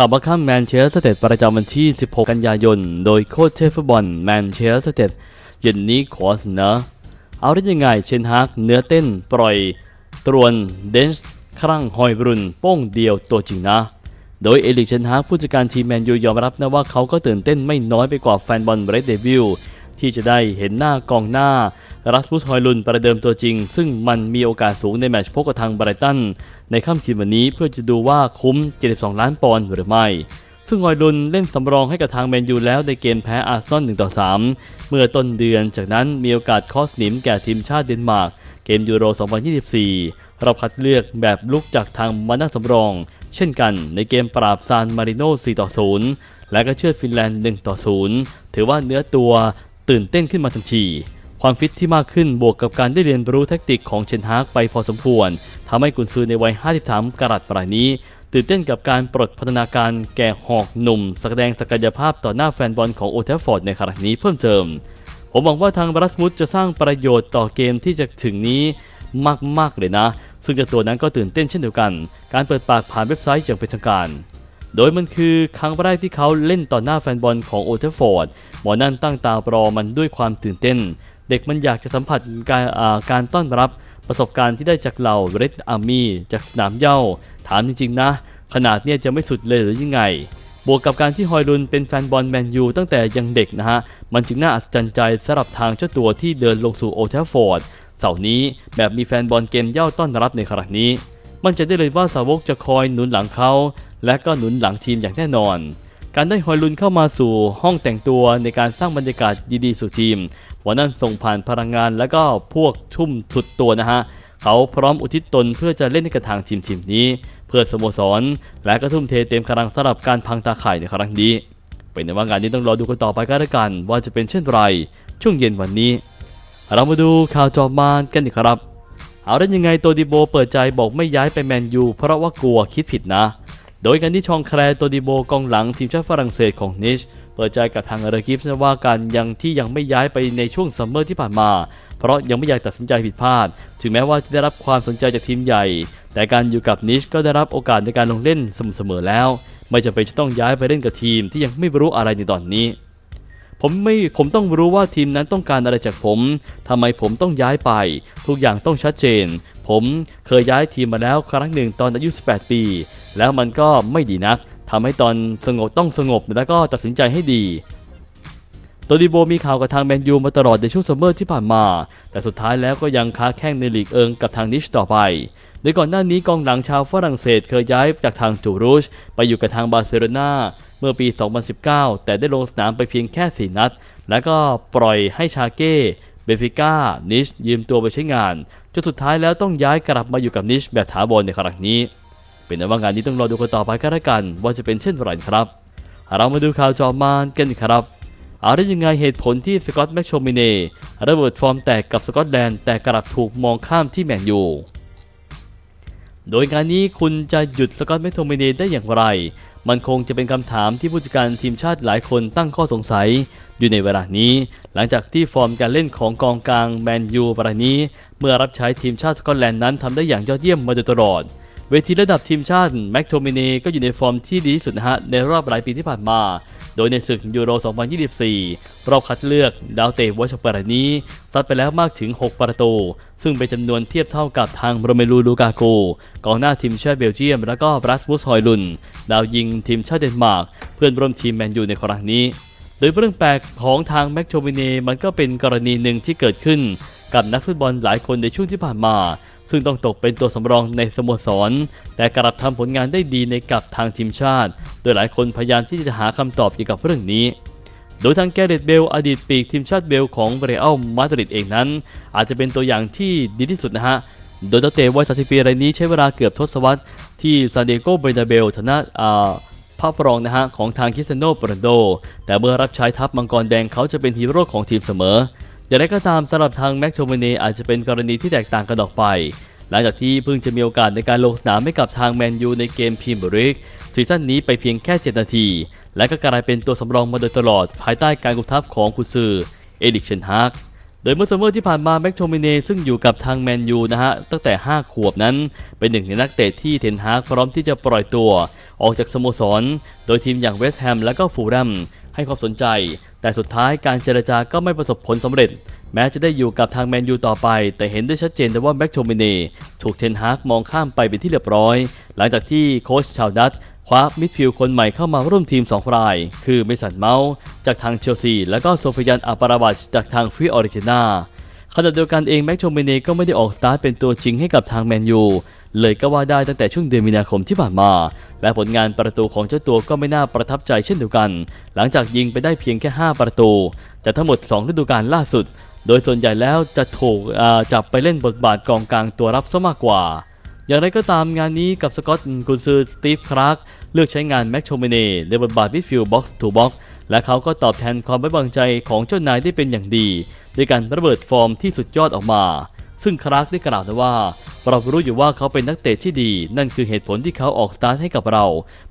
ข่าวบัคคัมแมนเชสเตอร์ประจำวันที่ 16 กันยายน โดยโค้ชเชฟฟุตบอลแมนเชสเตอร์เย็นนี้ขอเสนอเอาได้ยังไงเชนฮากเนื้อเต้นปล่อย ตรวนเดนส์ครั่งหอยบรุนโป้งเดียวตัวจริงนะ โดยเอลิกเชนฮากผู้จัดการทีมแมนยูยอมรับนะว่าเขาก็ตื่นเต้นไม่น้อยไปกว่าแฟนบอลเบรดเดวิลที่จะได้เห็นหน้ากองหน้า รัสมุสฮอยลุนประเดิมตัวจริง ซึ่งมันมีโอกาสสูงในแมตช์พบกับทางไบรตัน ในค่ำคืนวันนี้เพื่อจะดูว่าคุ้ม 72 ล้านปอนด์หรือไม่ ซึ่งฮอยลุนเล่นสำรองให้กับทางแมนยูแล้วในเกมแพ้อาร์เซนอล1ต่อ3เมื่อต้นเดือน จากนั้นมีโอกาสคอสนิมแก่ทีมชาติเดนมาร์กเกมยูโร 2024 เราคัดเลือกแบบลุกจากทางมานาสำรอง เช่นกันในเกมปราบซานมาริโน4ต่อ0และก็เชื่อดฟินแลนด์1ต่อ0ถือว่าเนื้อตัวตื่นเต้นขึ้นมาทันที ความฟิตที่มากขึ้นบวกกับการได้เรียนรู้แทคนิคของเชนฮากไปพอสมควรทำให้กุนซือในวัย 53 กรัตปรายนี้ตื่นเต้นกับการปลดพัฒนาการแก่หอกหนุ่มแสดงศักยภาพต่อหน้าแฟนบอลของโอเทฟฟอร์ดในครั้งนี้เพิ่มเติม ผมหวังว่าทางบรัสมุสจะสร้างประโยชน์ต่อเกมที่จะถึงนี้มากๆเลยนะ ซึ่งเจ้าตัวนั้นก็ตื่นเต้นเช่นเดียวกัน การเปิดปากผ่านเว็บไซต์อย่างเป็นทางการ โดยมันคือครั้งแรกที่เขาเล่นต่อหน้าแฟนบอลของโอเทฟฟอร์ด หมอนั่นตั้งตารอมันด้วยความตื่นเต้น เด็กมันอยากจะสัมผัสการการต้อนรับประสบการณ์ที่ได้จากเหล่าเรดอาร์มี่จากสนามเย้าถามจริงๆนะ ขนาดเนี้ยจะไม่สุดเลยหรือยังไง บวกกับการที่ฮอยลุนเป็นแฟนบอลแมนยูตั้งแต่ยังเด็กนะฮะ มันจึงน่าอัศจรรย์ใจสำหรับทางเจ้าตัวที่เดินลงสู่โอเทฟฟอร์ดเสาร์นี้แบบมีแฟนบอลเกมเย้าต้อนรับในครั้งนี้ มันจะได้เลยว่าสาวกจะคอยหนุนหลังเขา และก็หนุนหลังทีมอย่างแน่นอน การได้ฮอยลุนเข้ามาสู่ห้องแต่งตัวในการสร้างบรรยากาศดีๆสู่ทีม วันนั้นส่งผ่านพลังงานและก็พวกชุ่มสุดตัวนะฮะเขาพร้อมอุทิศตนเพื่อจะเล่นให้กับทางทีมทีมนี้ เพื่อสโมสร และก็ทุ่มเทเต็มกำลังสำหรับการพังตาข่ายในครั้งนี้ เป็นในว่างานนี้ต้องรอดูกันต่อไปก็แล้วกัน ว่าจะเป็นเช่นไร ช่วงเย็นวันนี้ เรามาดูข่าวจอมานกันอีครับ เอาได้ยังไงโตดิโบเปิดใจบอกไม่ย้ายไปแมนยูเพราะว่ากลัวคิดผิดนะ โดยการที่ชองแคลร์โตดิโบกองหลังทีมชาติฝรั่งเศสของนิช เปิดใจกับทางเรกิฟส์ว่าการยังที่ยังไม่ย้ายไปในช่วงซัมเมอร์ที่ผ่านมา เพราะยังไม่อยากตัดสินใจผิดพลาด ถึงแม้ว่าจะได้รับความสนใจจากทีมใหญ่ แต่การอยู่กับนิชก็ได้รับโอกาสในการลงเล่นสม่ำเสมอแล้ว ไม่จำเป็นจะต้องย้ายไปเล่นกับทีมที่ยังไม่รู้อะไรในตอนนี้ผมไม่ผมต้องรู้ว่าทีมนั้นต้องการอะไรจากผมทำไมผมต้องย้ายไป ทุกอย่างต้องชัดเจน ผมเคยย้ายทีมมาแล้วครั้งหนึ่งตอนอายุ 18 ปี แล้วมันก็ไม่ดีนัก ทำให้ตอนสงบต้องสงบแล้วก็ตัดสินใจให้ดีโตดิโบมีข่าวกับทางแมนยูมาตลอดในช่วงซัมเมอร์ที่ผ่านมา แต่สุดท้ายแล้วก็ยังค้าแข้งในลีกเอิงกับทางนิชต่อไป โดยก่อนหน้านี้กองหลังชาวฝรั่งเศสเคยย้ายจากทางจูรูชไปอยู่กับทางบาร์เซโลนาเมื่อปี 2019 แต่ได้ลงสนามไปเพียงแค่ 4 นัด แล้วก็ปล่อยให้ชาเก้ เบฟิก้า นิชยืมตัวไปใช้งาน จนสุดท้ายแล้วต้องย้ายกลับมาอยู่กับนิชแบบถาวรในครั้งนี้ เป็นในว่างานนี้ต้องรอดูกันต่อไปก็แล้วกัน ว่าจะเป็นเช่นไรครับ เรามาดูข่าวจอมานกันครับอาได้ยังไงเหตุผลที่สกอตแมคโชมิเน่ระเบิดฟอร์มแตกกับสกอตแลนด์แต่กลับถูกมองข้ามที่แมนยูโดยงานนี้คุณจะหยุดสกอตแมคโทมิเน่ได้อย่างไร มันคงจะเป็นคำถามที่ผู้จัดการทีมชาติหลายคนตั้งข้อสงสัย อยู่ในเวลานี้ หลังจากที่ฟอร์มการเล่นของกองกลางแมนยูรายนี้ เมื่อรับใช้ทีมชาติสกอตแลนด์นั้นทำได้อย่างยอดเยี่ยมมาโดยตลอด เวทีระดับทีมชาติแม็กโทมินีก็อยู่ในฟอร์มที่ดีที่สุดนะฮะในรอบหลายปีที่ผ่านมา โดยในศึกยูโร 2024 รอบคัดเลือกดาวเตะวัชเปรานี้ซัดไปแล้วมากถึง 6 ประตู ซึ่งเป็นจำนวนเทียบเท่ากับทางโรเมลูลูกาโกกองหน้าทีมชาติเบลเยียม และก็บรัสมุสฮอยลุน ดาวยิงทีมชาติเดนมาร์ก เพื่อนร่วมทีมแมนยูในครั้งนี้ โดยเรื่องแปลกของทางแม็กโทมินีมันก็เป็นกรณีหนึ่งที่เกิดขึ้นกับนักฟุตบอลหลายคนในช่วงที่ผ่านมา ซึ่งต้องตกเป็นตัวสำรองในสโมสร แต่กลับทำผลงานได้ดีในกับทางทีมชาติ โดยหลายคนพยายามที่จะหาคำตอบเกี่ยวกับเรื่องนี้ โดยทางแกเรตเบลอดีตปีกทีมชาติเบลของเรอัลมาดริดเองนั้น อาจจะเป็นตัวอย่างที่ดีที่สุดนะฮะโดยนักเตะวัย30ปีรายนี้ใช้เวลาเกือบทศวรรษที่ซานเอโกเบนาเบลฐานะอ่าภาพรองนะฮะของทางคิสเตยโนโรนัลโด แต่เมื่อรับใช้ทัพมังกรแดงเขาจะเป็นฮีโร่ของทีมเสมอ อย่างไรก็ตามสำหรับทางแม็กโทมินีอาจจะเป็นกรณีที่แตกต่างกันออกไป หลังจากที่เพิ่งจะมีโอกาสในการลงสนามให้กับทางแมนยูในเกมพรีเมียร์ลีกซีซั่นนี้ไปเพียงแค่ 7 นาที และก็กลายเป็นตัวสำรองมาโดยตลอดภายใต้การกุมทัพของกุณซือเอดิกเชนฮาก โดยเมื่อซัมเมอร์ที่ผ่านมาแม็กโทมิเนซึ่งอยู่กับทางแมนยูนะฮะตั้งแต่ 5 ขวบนั้น เป็นหนึ่งในนักเตะที่เทนฮากพร้อมที่จะปล่อยตัว ออกจากสโมสร โดยทีมอย่างเวสต์แฮมและก็ฟูลแลมให้ความสนใจ แต่สุดท้ายการเจรจาก็ไม่ประสบผลสำเร็จ แม้จะได้อยู่กับทางแมนยูต่อไป แต่เห็นได้ชัดเจนแต่ว่าแม็กโทมิเนถูกเทนฮากมองข้ามไปเป็นที่เรียบร้อย หลังจากที่โค้ชชาวดัต คว้ามิดฟิลด์คนใหม่เข้ามาร่วมทีม 2 ราย คือเมสันเมาส์จากทางเชลซี และก็โซฟิยันอาปาราบัชจากทางฟิออริจินาขณะเดียวกันเองแม็กโทมิเนก็ไม่ได้ออกสตาร์ทเป็นตัวจริงให้กับทางแมนยูเลยก็ว่าได้ตั้งแต่ช่วงเดือนมีนาคมที่ผ่านมา และผลงานประตูของเจ้าตัวก็ไม่น่าประทับใจเช่นเดียวกัน หลังจากยิงไปได้เพียงแค่ 5 ประตูจากทั้งหมด 2 ฤดูกาลล่าสุด โดยส่วนใหญ่แล้วจะถูกจับไปเล่นบทบาทกองกลางตัวรับซะมากกว่า อย่างไรก็ตามงานนี้กับสกอตกุนซือสตีฟคราร์ก เลือกใช้งานแม็กโชเมเน่ในบทบาทมิดฟิลด์บ็อกซ์ทูบ็อกซ์และเขาก็ตอบแทนความไว้วางใจของเจ้านายได้เป็นอย่างดีด้วยการระเบิดฟอร์มที่สุดยอดออกมา ซึ่งคราร์กได้กล่าวนะว่า เรารู้อยู่ว่าเขาเป็นนักเตะที่ดี นั่นคือเหตุผลที่เขาออกสตาร์ทให้กับเรา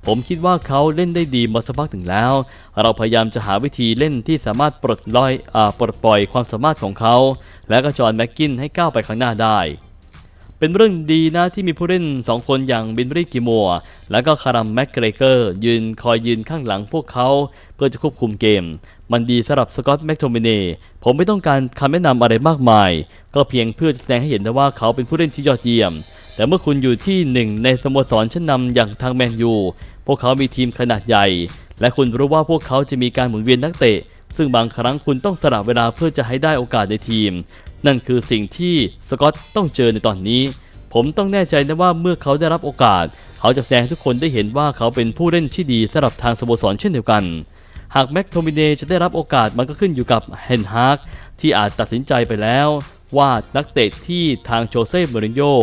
ผมคิดว่าเขาเล่นได้ดีมาสักพักถึงแล้ว เราพยายามจะหาวิธีเล่นที่สามารถปลดลอยอาปลดปล่อยความสามารถของเขา และก็จอห์นแม็กกินให้ก้าวไปข้างหน้าได้ เป็นเรื่องดีนะที่มีผู้เล่น 2 คนอย่างบินบรีกิมัว และก็คารัมแม็กเกรเกอร์ ยืนคอยยืนข้างหลังพวกเขาเพื่อจะควบคุมเกม มันดีสำหรับสกอตแม็กโทมิน่ผมไม่ต้องการคำแนะนำอะไรมากมาย ก็เพียงเพื่อจะแสดงให้เห็นนะว่าเขาเป็นผู้เล่นที่ยอดเยี่ยม แต่เมื่อคุณอยู่ที่หนึ่งในสโมสรชั้นนำอย่างทางแมนยูพวกเขามีทีมขนาดใหญ่ และคุณรู้ว่าพวกเขาจะมีการหมุนเวียนนักเตะซึ่งบางครั้งคุณต้องสละเวลาเพื่อจะให้ได้โอกาสในทีม นั่นคือสิ่งที่สกอตต้องเจอในตอนนี้ ผมต้องแน่ใจนะว่าเมื่อเขาได้รับโอกาส เขาจะแสดงให้ทุกคนได้เห็นว่าเขาเป็นผู้เล่นที่ดีสำหรับทางสโมสรเช่นเดียวกัน หากแม็กโทมิเนจะได้รับโอกาสมันก็ขึ้นอยู่กับเฮนฮาร์กที่อาจตัดสินใจไปแล้ว ว่านักเตะที่ทางโจเซ่มูรินโญ่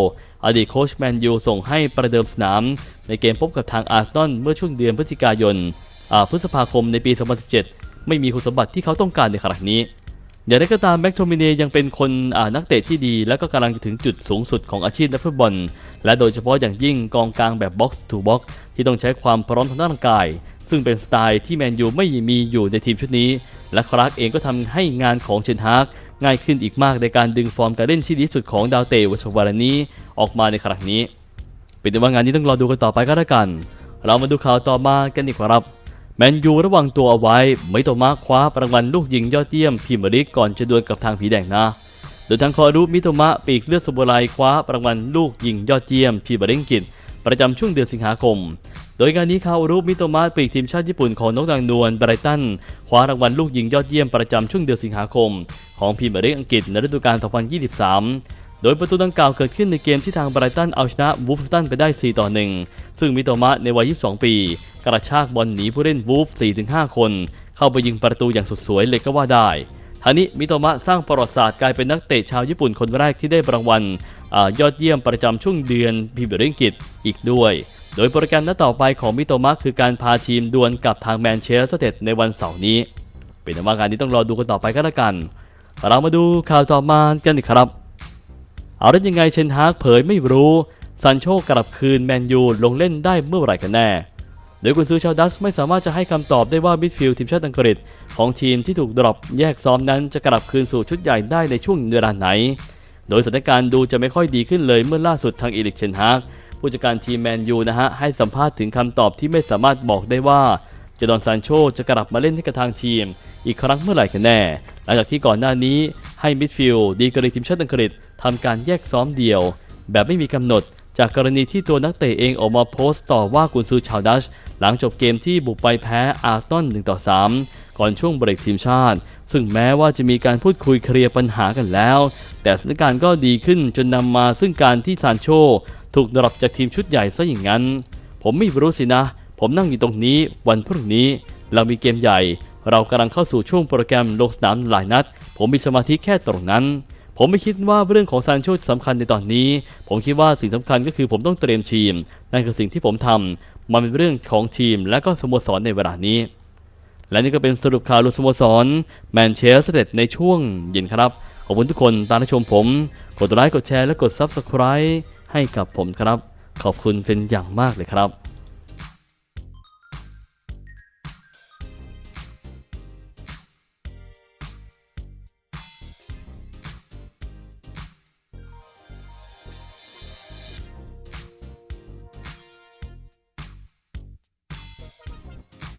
อดีตโค้ชแมนยูส่งให้ประเดิมสนาม ในเกมพบกับทางอาร์เซนอลเมื่อช่วงเดือนพฤศจิกายนอ่าพฤษภาคมในปี 2017 ไม่มีคุณสมบัติที่เขาต้องการในขณะนี้ อย่างไรก็ตามแม็กโทมิเนยังเป็นคนนักเตะที่ดี และก็กำลังจะถึงจุดสูงสุดของอาชีพนักฟุตบอล และโดยเฉพาะอย่างยิ่งกองกลางแบบบ็อกซ์ทูบ็อกซ์ที่ต้องใช้ความพร้อมทางด้านร่างกาย ซึ่งเป็นสไตล์ที่แมนยูไม่มีอยู่ในทีมชุดนี้ และคราร์กเองก็ทำให้งานของเชนฮากง่ายขึ้นอีกมากในการดึงฟอร์มการเล่นที่ดีสุดของดาวเตะวัชวารนีออกมาในครั้งนี้ เป็นแต่ว่างานนี้ต้องรอดูกันต่อไปก็แล้วกัน เรามาดูข่าวต่อมากันดีกว่าครับ แมนยูระวังตัวเอาไว้ ไม่ต้องมาคว้ารางวัลลูกยิงยอดเยี่ยมพรีมียร์ลีกก่อนจะดวลกับทางผีแดงนะโดยทางคอรุมิโตมะปีกเลือดสมุไรคว้ารางวัลลูกยิงยอดเยี่ยมพรีเมียร์ลีกอังกฤษประจำช่วงเดือนสิงหาคม โดยงานนี้คารุมิโตมะปีกทีมชาติญี่ปุ่นของนกนางนวลไบรตันคว้ารางวัลลูกยิงยอดเยี่ยมประจำช่วงเดือนสิงหาคม ของพรีมียร์ลีกอังกฤษในฤดูกาล2023 โดยประตูดังกล่าวเกิดขึ้นในเกมที่ทางไบรตันเอาชนะวูฟตันไปได้ 4 ต่อ 1 ซึ่งมิโตมะในวัย 22 ปี กระชากบอลหนีผู้เล่นวูฟ 4-5 คน เข้าไปยิงประตูอย่างสุดสวยเลยก็ว่าได้ทานี้มิโตมะสร้างประวัติศาสตร์กลายเป็นนักเตะชาวญี่ปุ่นคนแรกที่ได้รางวัลยอดเยี่ยมประจำช่วงเดือนพรีเมียร์ลีกอังกฤษอีกด้วย โดยโปรแกรมนัดต่อไปของมิโตมะคือการพาทีมดวลกับทางแมนเชสเตอร์ยูไนเต็ดในวันเสาร์นี้ เป็นว่างานนี้ต้องรอดูกันต่อไปก็แล้วกัน เรามาดูข่าวต่อมากันอีกครับ เอาได้ยังไงเชนฮากเผยไม่รู้ ซันโชกลับคืนแมนยูลงเล่นได้เมื่อไหร่กันแน่ โดยกุนซือชาวดัชไม่สามารถจะให้คำตอบได้ว่ามิดฟิลด์ทีมชาติอังกฤษ ของทีมที่ถูกดรอปแยกซ้อมนั้นจะกลับคืนสู่ชุดใหญ่ได้ในช่วงเวลาไหน โดยสถานการณ์ดูจะไม่ค่อยดีขึ้นเลยเมื่อล่าสุดทางอีลิกเชนฮากผู้จัดการทีมแมนยูนะฮะให้สัมภาษณ์ถึงคำตอบที่ไม่สามารถบอกได้ว่าเจดอนซานโชจะกลับมาเล่นให้กับทางทีม อีกครั้งเมื่อไหร่กันแน่ หลังจากที่ก่อนหน้านี้ให้มิดฟิลด์ดีกรีทีมชาติอังกฤษ ทำการแยกซ้อมเดี่ยว แบบไม่มีกำหนด จากกรณีที่ตัวนักเตะเองออกมาโพสต์ต่อว่ากุนซือชาวดัช หลังจบเกมที่บุกไปแพ้อาร์เซน1ต่อ3ก่อนช่วงเบรกทีมชาติ ซึ่งแม้ว่าจะมีการพูดคุยเคลียร์ปัญหากันแล้ว แต่สถานการณ์ก็ดีขึ้นจนนำมาซึ่งการที่ซานโช ถูกดรอปจากทีมชุดใหญ่ซะอย่างนั้น ผมไม่รู้สินะ ผมนั่งอยู่ตรงนี้วันพรุ่งนี้เรามีเกมใหญ่ เรากำลังเข้าสู่ช่วงโปรแกรมลงสนามหลายนัด ผมมีสมาธิแค่ตรงนั้น ผมไม่คิดว่าเรื่องของซานโชสำคัญในตอนนี้ ผมคิดว่าสิ่งสำคัญก็คือผมต้องเตรียมทีม นั่นคือสิ่งที่ผมทำมันเป็นเรื่องของทีม และก็สโมสรในเวลานี้ และนี่ก็เป็นสรุปข่าวลุสโมสรแมนเชสเตอร์ในช่วงเย็นครับ ขอบคุณทุกคนตามรับชมผม กดไลค์กดแชร์และกด Subscribe ให้กับผมครับ ขอบคุณเป็นอย่างมากเลยครับ